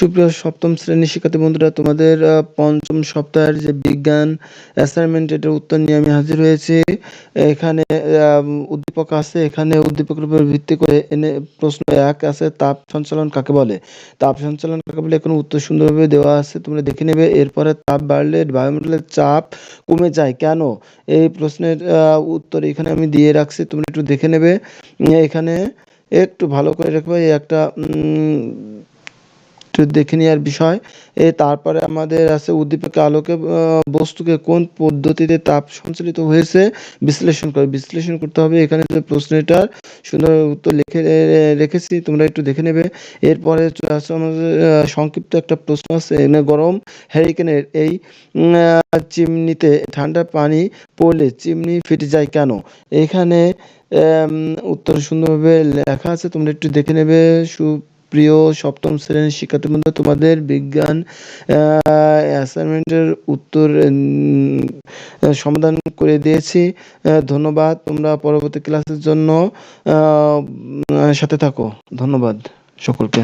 সুপ্রিয় সপ্তম শ্রেণির শিক্ষার্থী বন্ধুরা, তোমাদের পঞ্চম সপ্তাহের যে বিজ্ঞান অ্যাসাইনমেন্ট এটার উত্তর নিয়ে আমি হাজির হয়েছি। এখানে উদ্দীপক আছে। এখানে উদ্দীপকের উপর ভিত্তি করে এনে প্রশ্ন এক আছে, তাপ সঞ্চালন কাকে বলে? তাপ সঞ্চালন কাকে বলে? এখন উত্তর সুন্দরভাবে দেওয়া আছে, তোমরা দেখে নেবে। এরপরে তাপ বাড়লে, বায়ুমণ্ডলের চাপ কমে যায়। কেন? এই প্রশ্নের উত্তর এখানে আমি দিয়ে রাখছি, তোমরা একটু দেখে নেবে। এখানে একটু ভালো করে রাখবে একটা একটু দেখে নেওয়ার বিষয়। এ, তারপরে আমাদের আছে উদ্দীপকের আলোকে বস্তুকে কোন পদ্ধতিতে তাপ সঞ্চালিত হয়েছে, বিশ্লেষণ করে। বিশ্লেষণ করতে হবে এখানে যে প্রশ্নটার। সুন্দর উত্তর লিখে রেখেছি, তোমরা একটু দেখে নেবে। এরপরে আসছে আমাদের সংক্ষিপ্ত একটা প্রশ্ন আছে এখানে গরম হ্যারিকেনের এই চিমনিতে ঠান্ডা পানি পড়লে চিমনি ফেটে যায় কেন? এখানে উত্তর সুন্দরভাবে লেখা আছে, তোমরা একটু দেখে নেবে সুপ্রিয় সপ্তম শ্রেণির শিক্ষার্থী বন্ধু তোমাদের বিজ্ঞান অ্যাসাইনমেন্টের উত্তর সমাধান করে দিয়েছি। ধন্যবাদ। তোমরা পরবর্তী ক্লাসের জন্য সাথে থাকো। ধন্যবাদ সকলকে।